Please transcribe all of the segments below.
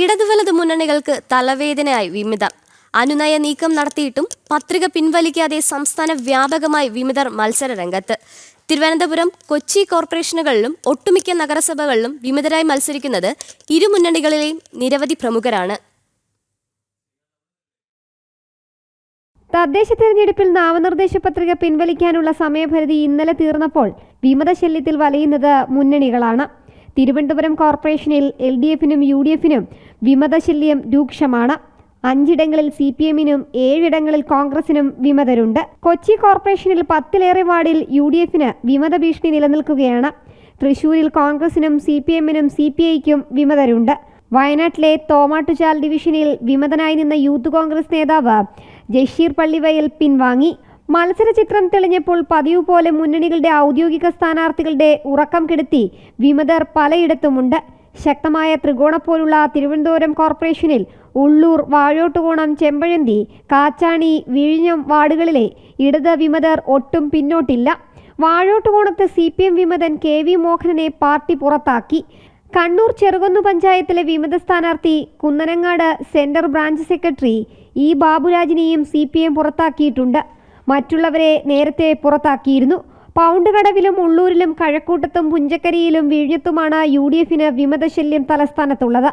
ഇടതു വലത് മുന്നണികൾക്ക് തലവേദനയായി വിമിതർ. അനുനയ നീക്കം നടത്തിയിട്ടും പത്രിക പിൻവലിക്കാതെ സംസ്ഥാന വ്യാപകമായി വിമിതർ മത്സര രംഗത്ത്. തിരുവനന്തപുരം കൊച്ചി കോർപ്പറേഷനുകളിലും ഒട്ടുമിക്ക നഗരസഭകളിലും വിമതരായി മത്സരിക്കുന്നത് ഇരു മുന്നണികളിലെയും നിരവധി പ്രമുഖരാണ്. തദ്ദേശ തെരഞ്ഞെടുപ്പിൽ നാമനിർദ്ദേശ പത്രിക പിൻവലിക്കാനുള്ള സമയപരിധി ഇന്നലെ തീർന്നപ്പോൾ വിമത ശല്യത്തിൽ വലയുന്നത് മുന്നണികളാണ്. തിരുവനന്തപുരം കോർപ്പറേഷനിൽ എൽ ഡി എഫിനും യു ഡി എഫിനും വിമതശല്യം രൂക്ഷമാണ്. അഞ്ചിടങ്ങളിൽ സി പി എമ്മിനും ഏഴിടങ്ങളിൽ കോൺഗ്രസിനും വിമതരുണ്ട്. കൊച്ചി കോർപ്പറേഷനിൽ പത്തിലേറെ വാർഡിൽ യു ഡി എഫിന് വിമത ഭീഷണി നിലനിൽക്കുകയാണ്. തൃശൂരിൽ കോൺഗ്രസിനും സി പി എമ്മിനും സി പി ഐക്കും വിമതരുണ്ട്. വയനാട്ടിലെ തോമാട്ടുചാൽ ഡിവിഷനിൽ വിമതനായി നിന്ന യൂത്ത് കോൺഗ്രസ് നേതാവ് ജഷീർ പള്ളിവയൽ പിൻവാങ്ങി. മത്സര ചിത്രം തെളിഞ്ഞപ്പോൾ പതിവ് പോലെ മുന്നണികളുടെ ഔദ്യോഗിക സ്ഥാനാർത്ഥികളുടെ ഉറക്കം കെടുത്തി വിമതർ പലയിടത്തുമുണ്ട്. ശക്തമായ ത്രികോണ പോലുള്ള തിരുവനന്തപുരം കോർപ്പറേഷനിൽ ഉള്ളൂർ വാഴോട്ടുകോണം ചെമ്പഴന്തി കാച്ചാണി വിഴിഞ്ഞം വാർഡുകളിലെ ഇടത് വിമതർ ഒട്ടും പിന്നോട്ടില്ല. വാഴോട്ടുകോണത്ത് സി പി എം വിമതൻ കെ വി മോഹനനെ പാർട്ടി പുറത്താക്കി. കണ്ണൂർ ചെറുകൊന്നു പഞ്ചായത്തിലെ വിമത സ്ഥാനാർത്ഥി Kunnanangad central branch secretary E ബാബുരാജിനെയും സി പി എം പുറത്താക്കിയിട്ടുണ്ട്. മറ്റുള്ളവരെ നേരത്തെ പുറത്താക്കിയിരുന്നു. പൗണ്ട് കടവിലും ഉള്ളൂരിലും കഴക്കൂട്ടത്തും പുഞ്ചക്കരിയിലും വിഴിഞ്ഞത്തുമാണ് യു ഡി എഫിന് വിമതശല്യം തലസ്ഥാനത്തുള്ളത്.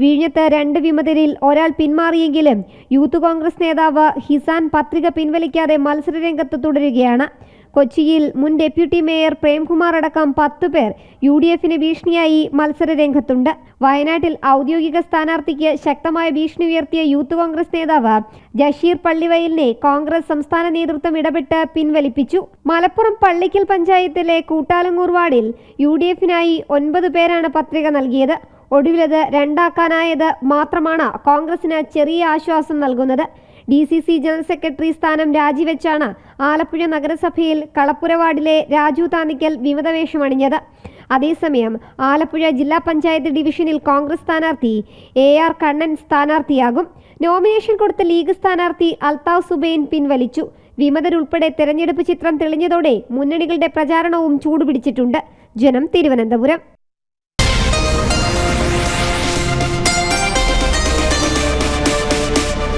വിഴിഞ്ഞത്ത് രണ്ട് വിമതരിൽ ഒരാൾ പിന്മാറിയെങ്കിലും യൂത്ത് കോൺഗ്രസ് നേതാവ് ഹിസാൻ പത്രിക പിൻവലിക്കാതെ മത്സരരംഗത്ത് തുടരുകയാണ്. കൊച്ചിയിൽ മുൻ ഡെപ്യൂട്ടി മേയർ പ്രേംകുമാർ അടക്കം പത്ത് പേർ യു ഡി എഫിന് ഭീഷണിയായി മത്സരരംഗത്തുണ്ട്. വയനാട്ടിൽ ഔദ്യോഗിക സ്ഥാനാർത്ഥിക്ക് ശക്തമായ ഭീഷണി ഉയർത്തിയ യൂത്ത് കോൺഗ്രസ് നേതാവ് ജഷീർ പള്ളിവയലിനെ കോൺഗ്രസ് സംസ്ഥാന നേതൃത്വം ഇടപെട്ട് പിൻവലിപ്പിച്ചു. മലപ്പുറം പള്ളിക്കൽ പഞ്ചായത്തിലെ കൂട്ടാലങ്ങൂർ വാർഡിൽ യു ഡി എഫിനായി ഒൻപത് പേരാണ് പത്രിക നൽകിയത്. ഒടുവിലത് രണ്ടാക്കാനായത് മാത്രമാണ് കോൺഗ്രസിന് ചെറിയ ആശ്വാസം നൽകുന്നത്. D C C general secretary സ്ഥാനം രാജിവെച്ചാണ് ആലപ്പുഴ നഗരസഭയിൽ കളപ്പുര വാർഡിലെ രാജു താന്നിക്കൽ വിമതവേഷമണിഞ്ഞത് അതേസമയം ആലപ്പുഴ ജില്ലാ പഞ്ചായത്ത് ഡിവിഷനിൽ കോൺഗ്രസ് സ്ഥാനാർത്ഥി എ ആർ കണ്ണൻ സ്ഥാനാർത്ഥിയാകും. നോമിനേഷൻ കൊടുത്ത ലീഗ് സ്ഥാനാർത്ഥി അൽത്താവ് സുബൈൻ പിൻവലിച്ചു. വിമതരുൾപ്പെടെ തെരഞ്ഞെടുപ്പ് ചിത്രം തെളിഞ്ഞതോടെ മുന്നണികളുടെ പ്രചാരണവും ചൂടുപിടിച്ചിട്ടുണ്ട്. ജനം തിരുവനന്തപുരം.